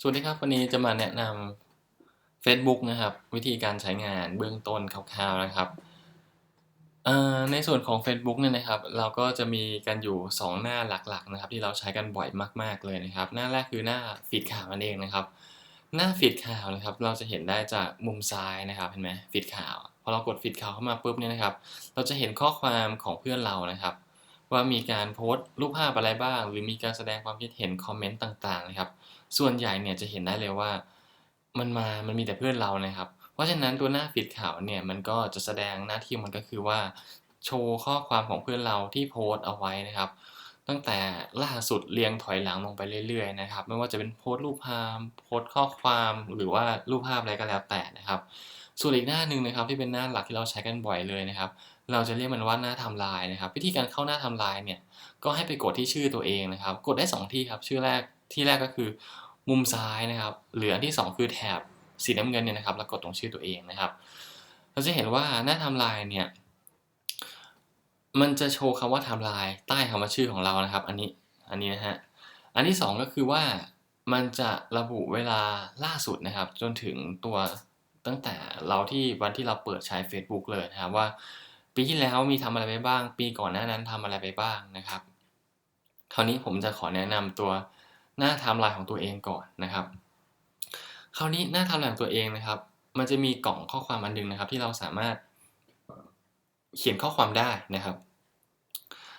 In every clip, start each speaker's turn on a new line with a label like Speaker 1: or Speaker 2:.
Speaker 1: สวัสดีครับ วันนี้จะมาแนะนำ Facebook นะครับ วิธีการใช้งานเบื้องต้นคร่าวๆนะครับในส่วนของ Facebook เนี่ยนะครับ เราก็จะมีกันอยู่ 2 หน้าหลักๆนะครับ ที่เราใช้กันบ่อยมากๆเลยนะครับ หน้าแรกคือหน้าฟีดข่าวนั่นเองนะครับ หน้าฟีดข่าวนะครับ เราจะเห็นได้จากมุมซ้ายนะครับเห็นไหมฟีดข่าวพอเรากดฟีดข่าวเข้ามาปุ๊บเนี่ยนะครับ เราจะเห็นข้อความของเพื่อนเรานะครับ ว่ามีการโพสต์รูปภาพอะไรบ้าง หรือมีการแสดงความคิดเห็นคอมเมนต์ต่างๆนะครับ ส่วนใหญ่เนี่ยจะเห็นได้เลยว่า มันมา มันมีแต่เพื่อนเรานะครับ เพราะฉะนั้นตัวหน้าฟีดข่าวเนี่ยมันก็จะแสดงหน้าที่มันก็คือว่า โชว์ข้อความของเพื่อนเราที่โพสต์เอาไว้นะครับ ตั้งแต่ล่าสุดเรียงถอยหลังลงไปเรื่อยๆนะครับ ไม่ว่าจะเป็นโพสต์รูปภาพ โพสต์ข้อความหรือว่ารูปภาพอะไรก็แล้วแต่นะครับส่วนอีกหน้าหนึ่งนะครับที่เป็นหน้าหลักที่เราใช้กันบ่อยเลยนะครับ เราจะเรียกมันว่าหน้าทม์ไลน์นะครับ วิธีการเข้าหน้าทม์ไลน์เนี่ยก็ให้ไปกดที่ชื่อตัวเองนะครับ กดได้ 2 ที่ครับ ชื่อแรก ที่แรกก็คือมุมซ้ายนะครับ เหลือที่ 2 คือแถบสีน้ำเงินเนี่ยนะครับ แล้วกดตรงชื่อตัวเองนะครับ เราจะเห็นว่าหน้าทม์ไลน์เนี่ย มันจะโชว์คำว่าทม์ไลน์ใต้คำว่าชื่อของเรานะครับ อันนี้อันนี้นะฮะ อันที่ 2 ก็คือว่ามันจะระบุเวลาล่าสุดนะครับ จนถึงตัวตั้งแต่เราที่วันที่เราเปิดใช้ Facebook เลยนะครับว่า ปีที่แล้วมีทำอะไรไปบ้าง ปีก่อนหน้านั้นทำอะไรไปบ้างนะครับ คราวนี้ผมจะขอแนะนำตัว หน้าไทม์ไลน์ของตัวเองก่อนนะครับ คราวนี้หน้าไทม์ไลน์ของตัวเองนะครับ มันจะมีกล่องข้อความอันหนึงนะครับ ที่เราสามารถเขียนข้อความได้นะครับ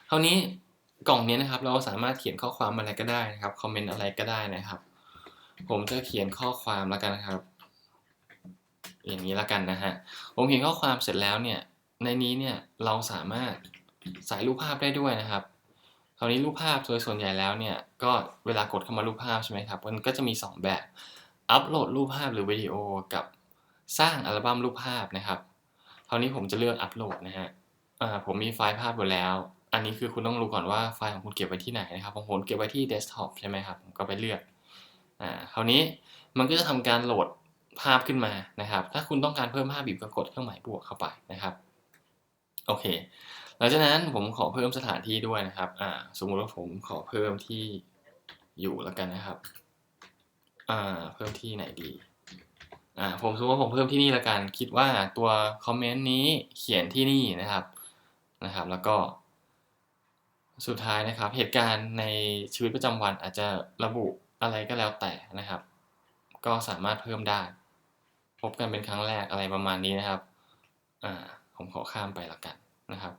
Speaker 1: คราวนี้กล่องนี้นะครับ เราสามารถเขียนข้อความอะไรก็ได้นะครับคอมเมนต์อะไรก็ได้นะครับ ผมจะเขียนข้อความแล้วกันนะครับ อย่างนี้แล้วกันนะฮะผมเขียนข้อความเสร็จแล้วเนี่ยในนี้เนี่ยเราสามารถใส่รูปภาพได้ด้วยนะครับ คราวนี้รูปภาพโดยส่วนใหญ่แล้วเนี่ยก็เวลากดเข้ามารูปภาพใช่ไหมครับมันก็จะมี 2 แบบอัปโหลดรูปภาพหรือวิดีโอกับสร้างอัลบั้มรูปภาพนะครับคราวนี้ผมจะเลือกอัปโหลดนะฮะผมมีไฟล์ภาพอยู่แล้ว อันนี้คือคุณต้องรู้ก่อนว่าไฟล์ของคุณเก็บไว้ที่ไหนนะครับของผมเก็บไว้ที่เดสก์ท็อปใช่ไหมครับผมก็ไปเลือกอ่าคราวนี้มันก็จะทำการโหลดภาพขึ้นมานะครับ ถ้าคุณต้องการเพิ่มภาพบีบก็กดเครื่องหมายบวกเข้าไปนะครับ โอเค หลังจากนั้นผมขอเพิ่มสถานที่ด้วยนะครับอ่าสมมุติว่าผมขอเพิ่มที่อยู่แล้วกันนะครับอ่าเพิ่มที่ไหนดีอ่าผมสมมติว่าผมเพิ่มที่นี่แล้วกันคิดว่าตัวคอมเมนต์นี้เขียนที่นี่นะครับนะครับ แล้วก็ สุดท้ายนะครับ เหตุการณ์ในชีวิตประจำวันอาจจะระบุอะไรก็แล้วแต่นะครับ ก็สามารถเพิ่มได้ พบกันเป็นครั้งแรกอะไรประมาณนี้นะครับอ่าผมขอข้ามไปละกันนะครับ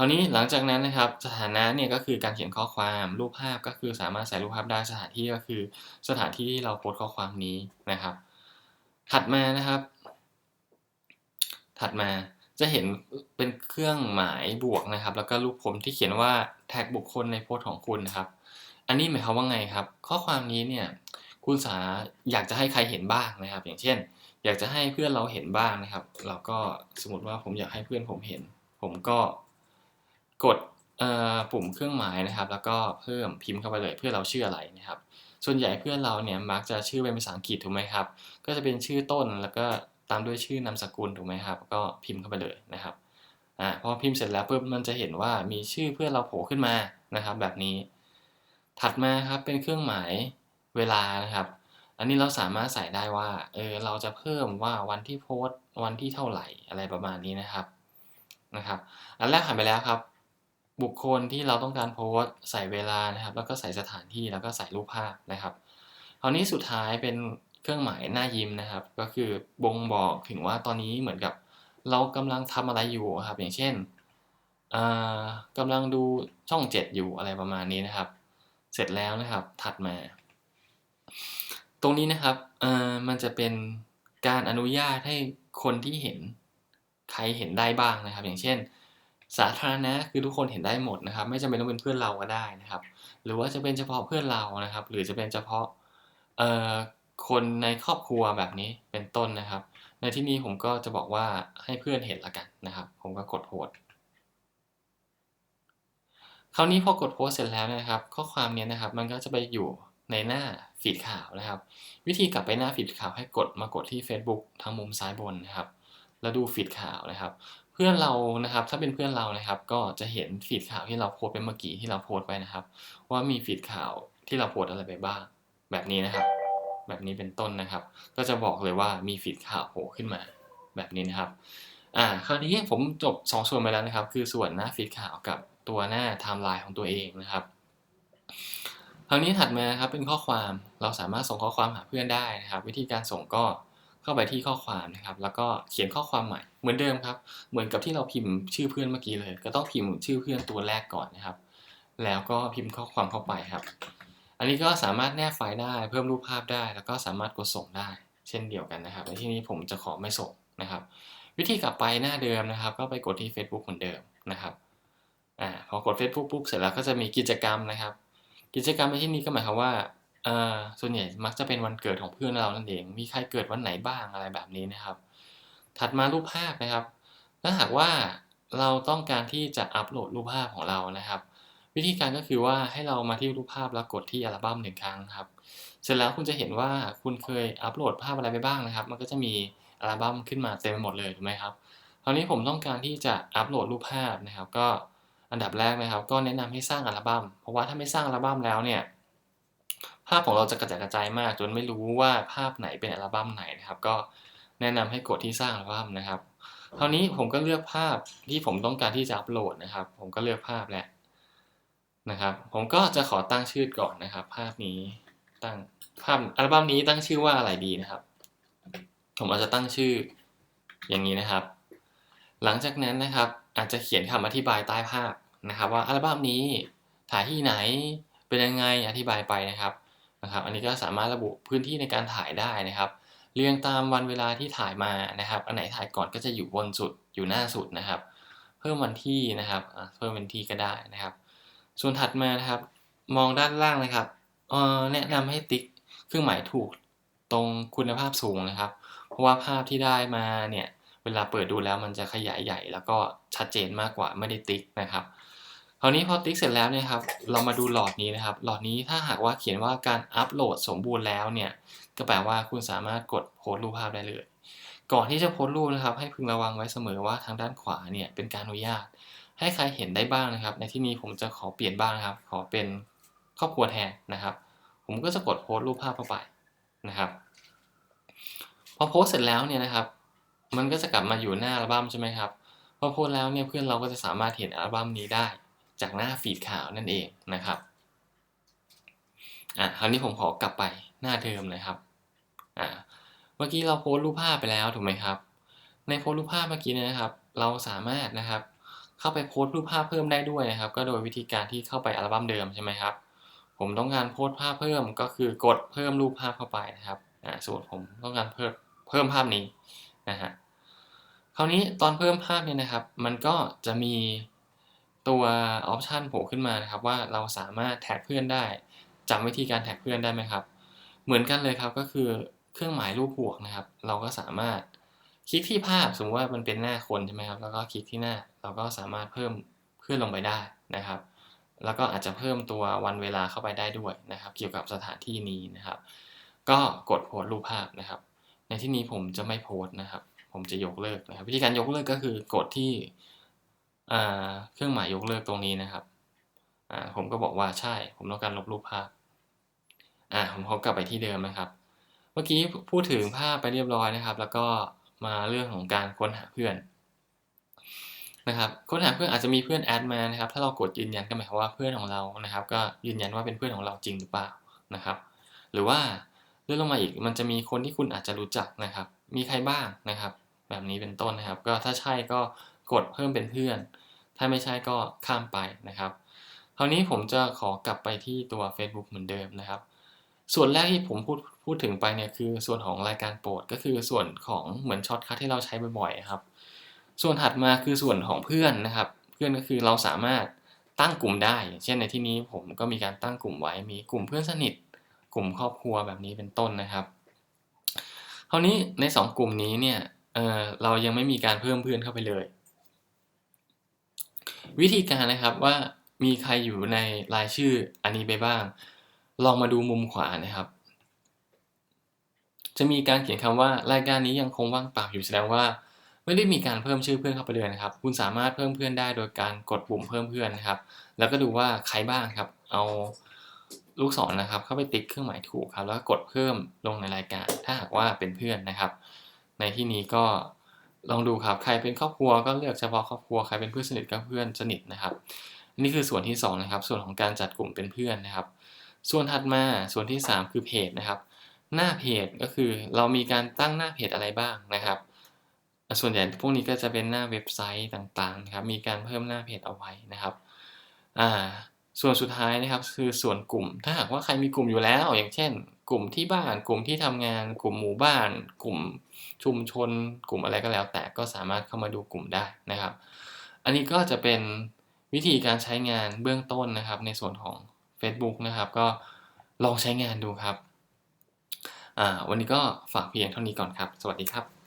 Speaker 1: คราวนี้หลังจากนั้นนะครับสถานะเนี่ยก็คือการเขียนข้อความรูปภาพก็คือสามารถใส่รูปภาพได้สถานที่ก็คือสถานที่ที่เราโพสข้อความนี้นะครับ ถัดมานะครับ ถัดมาจะเห็นเป็นเครื่องหมายบวกนะครับ แล้วก็รูปผมที่เขียนว่าแท็กบุคคลในโพสของคุณนะครับ อันนี้หมายความว่าไงครับ ข้อความนี้เนี่ยคุณสาอยากจะให้ใครเห็นบ้างนะครับ อย่างเช่น อยากจะให้เพื่อนเราเห็นบ้างนะครับ เราก็สมมติว่าผมอยากให้เพื่อนผมเห็น ผมก็ กดปุ่มเครื่องหมายนะครับ แล้วก็เพิ่มพิมพ์เข้าไปเลยเพื่อเราชื่ออะไรนะครับ ส่วนใหญ่เพื่อนเราเนี่ยมักจะชื่อเป็นภาษาอังกฤษถูกไหมครับ ก็จะเป็นชื่อต้นแล้วก็ตามด้วยชื่อนามสกุลถูกไหมครับ ก็พิมพ์เข้าไปเลยนะครับอ่าพอพิมพ์เสร็จแล้วปุ๊บมันจะเห็นว่ามีชื่อเพื่อนเราโผล่ขึ้นมานะครับ แบบนี้ ถัดมาครับเป็นเครื่องหมายเวลานะครับ อันนี้เราสามารถใส่ได้ว่าเออเราจะเพิ่มว่าวันที่โพสต์วันที่เท่าไหร่อะไรประมาณนี้นะครับนะครับ อันแรกผ่านไปแล้วครับ บุคคลที่เราต้องการโพสต์ใส่เวลานะครับ แล้วก็ใส่สถานที่แล้วก็ใส่รูปภาพนะครับคราวนี้สุดท้ายเป็นเครื่องหมายหน้ายิ้มนะครับ ก็คือบ่งบอกถึงว่าตอนนี้เหมือนกับ เรากำลังทำอะไรอยู่ครับ อย่างเช่นกำลังดูช่อง 7 อยู่อะไรประมาณนี้นะครับ เสร็จแล้วนะครับถัดมา ตรงนี้นะครับมันจะเป็นการอนุญาตให้คนที่เห็นใครเห็นได้บ้างนะครับ อย่างเช่น สาธารณะคือทุกคนเห็นได้หมดนะครับ ไม่จำเป็นต้องเป็นเพื่อนเราก็ได้นะครับ หรือว่าจะเป็นเฉพาะเพื่อนเรานะครับ หรือจะเป็นเฉพาะคนในครอบครัวแบบนี้เป็นต้นนะครับ ในที่นี้ผมก็จะบอกว่าให้เพื่อนเห็นละกันนะครับ ผมก็กดโพสคราวนี้พอกดโพสเสร็จแล้วนะครับ ข้อความนี้นะครับ มันก็จะไปอยู่ในหน้าฟีดข่าวนะครับ วิธีกลับไปหน้าฟีดข่าวให้กดมากดที่ Facebook ทางมุมซ้ายบนนะครับ แล้วดูฟีดข่าวนะครับ พื่อนเรานะครับ ถ้าเป็นเพื่อนเรานะครับ ก็จะเห็นฟีดข่าวที่เราโพสไปเมื่อกี้ที่เราโพสไปนะครับ ว่ามีฟีดข่าวที่เราโพสอะไรไปบ้าง แบบนี้นะครับ แบบนี้เป็นต้นนะครับ ก็จะบอกเลยว่ามีฟีดข่าวโผล่ขึ้นมา แบบนี้นะครับอ่าคราวนี้ผมจบ 2 ส่วนไปแล้วนะครับ คือส่วนหน้าฟีดข่าวกับตัวหน้าไทม์ไลน์ของตัวเองนะครับคราวนี้ถัดมาครับเป็นข้อความเราสามารถส่งข้อความหาเพื่อนได้นะครับ วิธีการส่งก็ เข้าไปที่ข้อความนะครับ แล้วก็เขียนข้อความใหม่เหมือนเดิมครับ เหมือนกับที่เราพิมพ์ชื่อเพื่อนเมื่อกี้เลย ก็ต้องพิมพ์ชื่อเพื่อนตัวแรกก่อนนะครับ แล้วก็พิมพ์ข้อความเข้าไปครับ อันนี้ก็สามารถแนบไฟล์ได้เพิ่มรูปภาพได้ แล้วก็สามารถกดส่งได้ เช่นเดียวกันนะครับในที่นี้ผมจะขอไม่ส่งนะครับ วิธีกลับไปหน้าเดิมนะครับ ก็ไปกดที่ Facebook เหมือนเดิมนะครับอ่าพอกด Facebook ปุ๊บเสร็จแล้วก็จะมีกิจกรรมนะครับ กิจกรรมในที่นี้ก็หมายความว่า อ่อส่วนใหญ่มักจะเป็นวันเกิดของเพื่อนเรานั่นเอง มีใครเกิดวันไหนบ้างอะไรแบบนี้นะครับ ถัดมารูปภาพนะครับ ถ้าหากว่าเราต้องการที่จะอัปโหลดรูปภาพของเรานะครับ วิธีการก็คือว่าให้เรามาที่รูปภาพแล้วกดที่อัลบั้มหนึ่งครั้งครับ เสร็จแล้วคุณจะเห็นว่าคุณเคยอัปโหลดภาพอะไรไปบ้างนะครับ มันก็จะมีอัลบั้มขึ้นมาเต็มไปหมดเลยถูกไหมครับคราวนี้ผมต้องการที่จะอัปโหลดรูปภาพนะครับ ก็อันดับแรกนะครับ ก็แนะนำให้สร้างอัลบั้มเพราะว่าถ้าไม่สร้างอัลบั้มแล้วเนี่ย ภาพของเราจะกระจายกระจายมาก จนไม่รู้ว่าภาพไหนเป็นอัลบั้มไหนนะครับ ก็แนะนำให้กดที่สร้างอัลบั้มนะครับคราวนี้ผมก็เลือกภาพที่ผมต้องการที่จะอัปโหลดนะครับ ผมก็เลือกภาพแล้วนะครับ ผมก็จะขอตั้งชื่อก่อนนะครับ ภาพนี้ตั้งภาพอัลบั้มนี้ตั้งชื่อว่าอะไรดีนะครับ ผมอาจจะตั้งชื่ออย่างนี้นะครับ หลังจากนั้นนะครับ อาจจะเขียนคำอธิบายใต้ภาพนะครับ ว่าอัลบั้มนี้ถ่ายที่ไหน เป็นยังไงอธิบายไปนะครับนะครับ อันนี้ก็สามารถระบุพื้นที่ในการถ่ายได้นะครับเรียงตามวันเวลาที่ถ่ายมานะครับ อันไหนถ่ายก่อนก็จะอยู่บนสุดอยู่หน้าสุดนะครับ เพิ่มวันที่นะครับเพิ่มวันที่ก็ได้นะครับ ส่วนถัดมานะครับ มองด้านล่างนะครับอ่อแนะนำให้ติ๊กเครื่องหมายถูกตรงคุณภาพสูงนะครับ เพราะว่าภาพที่ได้มาเนี่ยเวลาเปิดดูแล้วมันจะขยายใหญ่ แล้วก็ชัดเจนมากกว่าไม่ได้ติ๊กนะครับ คราวนี้พอติ๊กเสร็จแล้วเนี่ยครับ เรามาดูหลอดนี้นะครับ หลอดนี้ถ้าหากว่าเขียนว่าการอัปโหลดสมบูรณ์แล้วเนี่ย ก็แปลว่าคุณสามารถกดโพสต์รูปภาพได้เลย ก่อนที่จะโพสต์รูปนะครับ ให้พึงระวังไว้เสมอว่าทางด้านขวาเนี่ยเป็นการอนุญาต ให้ใครเห็นได้บ้างนะครับ ในที่นี้ผมจะขอเปลี่ยนบ้างครับ ขอเป็นครอบครัวแทนนะครับ ผมก็จะกดโพสต์รูปภาพเข้าไปนะครับ พอโพสเสร็จแล้วเนี่ยนะครับ มันก็จะกลับมาอยู่หน้าอัลบั้มใช่ไหมครับ พอโพสแล้วเนี่ยเพื่อนเราก็จะสามารถเห็นอัลบั้มนี้ได้ จากหน้าฟีดข่าวนั่นเองนะครับอะคราวนี้ผมขอกลับไปหน้าเดิมเลยครับอ่าเมื่อกี้เราโพสต์รูปภาพไปแล้วถูกไหมครับ ในโพสต์รูปภาพเมื่อกี้นะครับ เราสามารถนะครับ เข้าไปโพสต์รูปภาพเพิ่มได้ด้วยนะครับ ก็โดยวิธีการที่เข้าไปอัลบั้มเดิมใช่ไหมครับ ผมต้องการโพสต์ภาพเพิ่มก็คือกดเพิ่มรูปภาพเข้าไปนะครับอ่าส่วนผมต้องการเพิ่มเพิ่มภาพนี้นะฮะคราวนี้ตอนเพิ่มภาพเนี่ยนะครับ มันก็จะมี ตัวออปชันโผล่ขึ้นมานะครับว่าเราสามารถแท็กเพื่อนได้จำวิธีการแท็กเพื่อนได้ไหมครับ เหมือนกันเลยครับก็คือเครื่องหมายรูปบวกนะครับ เราก็สามารถคลิกที่ภาพสมมติว่ามันเป็นหน้าคนใช่ไหมครับแล้วก็คลิกที่หน้าเราก็สามารถเพิ่มเพื่อนลงไปได้นะครับ แล้วก็อาจจะเพิ่มตัววันเวลาเข้าไปได้ด้วยนะครับ เกี่ยวกับสถานที่นี้นะครับ ก็กดโพสต์รูปภาพนะครับ ในที่นี้ผมจะไม่โพสนะครับ ผมจะยกเลิกนะครับ วิธีการยกเลิกก็คือกดที่ เครื่องหมายยกเลิกตรงนี้นะครับ ผมก็บอกว่าใช่ ผมต้องการลบรูปภาพ อ่า ผมขากลับไปที่เดิมนะครับ เมื่อกี้พูดถึงภาพไปเรียบร้อยนะครับ แล้วก็มาเรื่องของการค้นหาเพื่อนนะครับค้นหาเพื่อนอาจจะมีเพื่อนแอดมานะครับ ถ้าเรากดยืนยันก็หมายความว่าเพื่อนของเรานะครับ ก็ยืนยันว่าเป็นเพื่อนของเราจริงหรือเปล่านะครับ หรือว่าเลื่อนลงมาอีกมันจะมีคนที่คุณอาจจะรู้จักนะครับ มีใครบ้างนะครับ แบบนี้เป็นต้นนะครับ ก็ถ้าใช่ก็ กดเพิ่มเป็นเพื่อน ถ้าไม่ใช่ก็ข้ามไปนะครับคราวนี้ผมจะขอกลับไปที่ตัว Facebook เหมือนเดิมนะครับ ส่วนแรกที่ผมพูดพูดถึงไปเนี่ยคือส่วนของรายการโปรดก็คือส่วนของเหมือนช็อตคัทที่เราใช้บ่อยๆครับ ส่วนถัดมาคือส่วนของเพื่อนนะครับ เพื่อนก็คือเราสามารถตั้งกลุ่มได้ เช่นในที่นี้ผมก็มีการตั้งกลุ่มไว้มีกลุ่มเพื่อนสนิท กลุ่มครอบครัวแบบนี้เป็นต้นนะครับคราวนี้ใน 2 กลุ่มนี้เนี่ยเเรายังไม่มีการเพิ่มเพื่อนเข้าไปเลย วิธีการนะครับว่ามีใครอยู่ในรายชื่ออันนี้ไปบ้าง ลองมาดูมุมขวานะครับ จะมีการเขียนคำว่ารายการนี้ยังคงว่างเปล่าอยู่แสดงว่า ไม่ได้มีการเพิ่มชื่อเพื่อนเข้าไปเลยนะครับ คุณสามารถเพิ่มเพื่อนได้โดยการกดปุ่มเพิ่มเพื่อนนะครับ แล้วก็ดูว่าใครบ้างครับ เอาลูกศรนะครับ เข้าไปติ๊กเครื่องหมายถูกครับ แล้วก็กดเพิ่มลงในรายการ ถ้าหากว่าเป็นเพื่อนนะครับ ในที่นี้ก็ ลองดูครับ ใครเป็นครอบครัวก็เลือกเฉพาะครอบครัว ใครเป็นเพื่อนสนิทก็เพื่อนสนิทนะครับ นี่คือส่วนที่สองนะครับ ส่วนของการจัดกลุ่มเป็นเพื่อนนะครับ ส่วนถัดมา ส่วนที่สามคือเพจนะครับ หน้าเพจก็คือเรามีการตั้งหน้าเพจอะไรบ้างนะครับ ส่วนใหญ่พวกนี้ก็จะเป็นหน้าเว็บไซต์ต่างๆนะครับ มีการเพิ่มหน้าเพจเอาไว้นะครับ อ่า ส่วนสุดท้ายนะครับ คือส่วนกลุ่ม ถ้าหากว่าใครมีกลุ่มอยู่แล้ว อย่างเช่น กลุ่มที่บ้าน กลุ่มที่ทำงาน กลุ่มหมู่บ้าน กลุ่มชุมชน กลุ่มอะไรก็แล้ว แต่ก็สามารถเข้ามาดูกลุ่มได้นะครับ อันนี้ก็จะเป็นวิธีการใช้งานเบื้องต้นนะครับ ในส่วนของ Facebook นะครับ ก็ลองใช้งานดูครับวันนี้ก็ฝากเพียงเท่านี้ก่อนครับ สวัสดีครับ